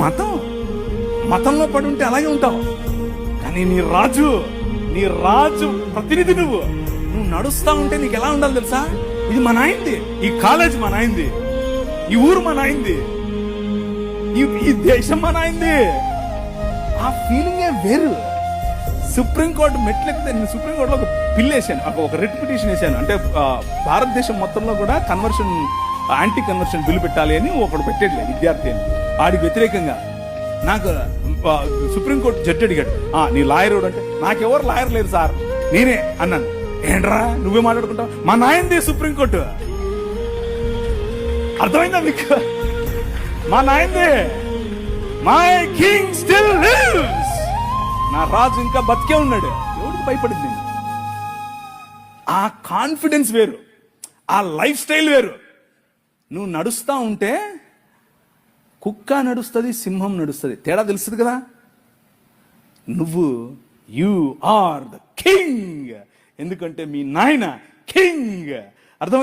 మతం మతంలో పడి ఉంటే అలాగే ఉంటావు. కానీ నీ రాజు నీ రాజు ప్రతినిధి నువ్వు. నువ్వు నడుస్తా ఉంటే నీకు ఎలా ఉండాలి తెలుసా? ఇది మా నాయింది ఈ కాలేజ్ మా నాయింది ఈ ఊరు మా నాయింది ఈ దేశం మా నాయింది ఆ ఫీలింగే వేరు. సుప్రీంకోర్టు మెట్లెక్కితే నేను సుప్రీంకోర్టులో ఒక పిల్ వేసాను. ఒక- ఒక రిట్ పిటిషన్ వేసాను. అంటే భారతదేశం మొత్తంలో కూడా కన్వర్షన్ యాంటీ కన్వర్షన్ బిల్లు పెట్టాలి అని ఒకడు పెట్టేట్లే విద్యార్థి అని. ఆడికి వ్యతిరేకంగా నాకు సుప్రీంకోర్టు జడ్జి అడిగాడు. "ఆ, నీ లాయర్ ఎవడు అంటే నాకెవరు లాయర్ లేరు సార్. నేనే అన్నాను. ఏంట్రా? నువ్వే మాట్లాడుకుంటావు? మా నాయంది సుప్రీంకోర్టు అర్థమైందా మీకు? మా నాయందే. మై కింగ్ స్టిల్ లివ్స్ నా రాజు ఇంకా బతికే ఉన్నాడు. ఎవరికి భయపడింది నేను? ఆ కాన్ఫిడెన్స్ వేరు. ఆ లైఫ్ స్టైల్ వేరు. నువ్వు నడుస్తా ఉంటే కుక్క నడుస్తుంది సింహం నడుస్తుంది. తేడా తెలుస్తుంది కదా? నువ్వు యు ఆర్ ద కింగ్. ఎందుకంటే మీ నాయన కింగ్. అర్థం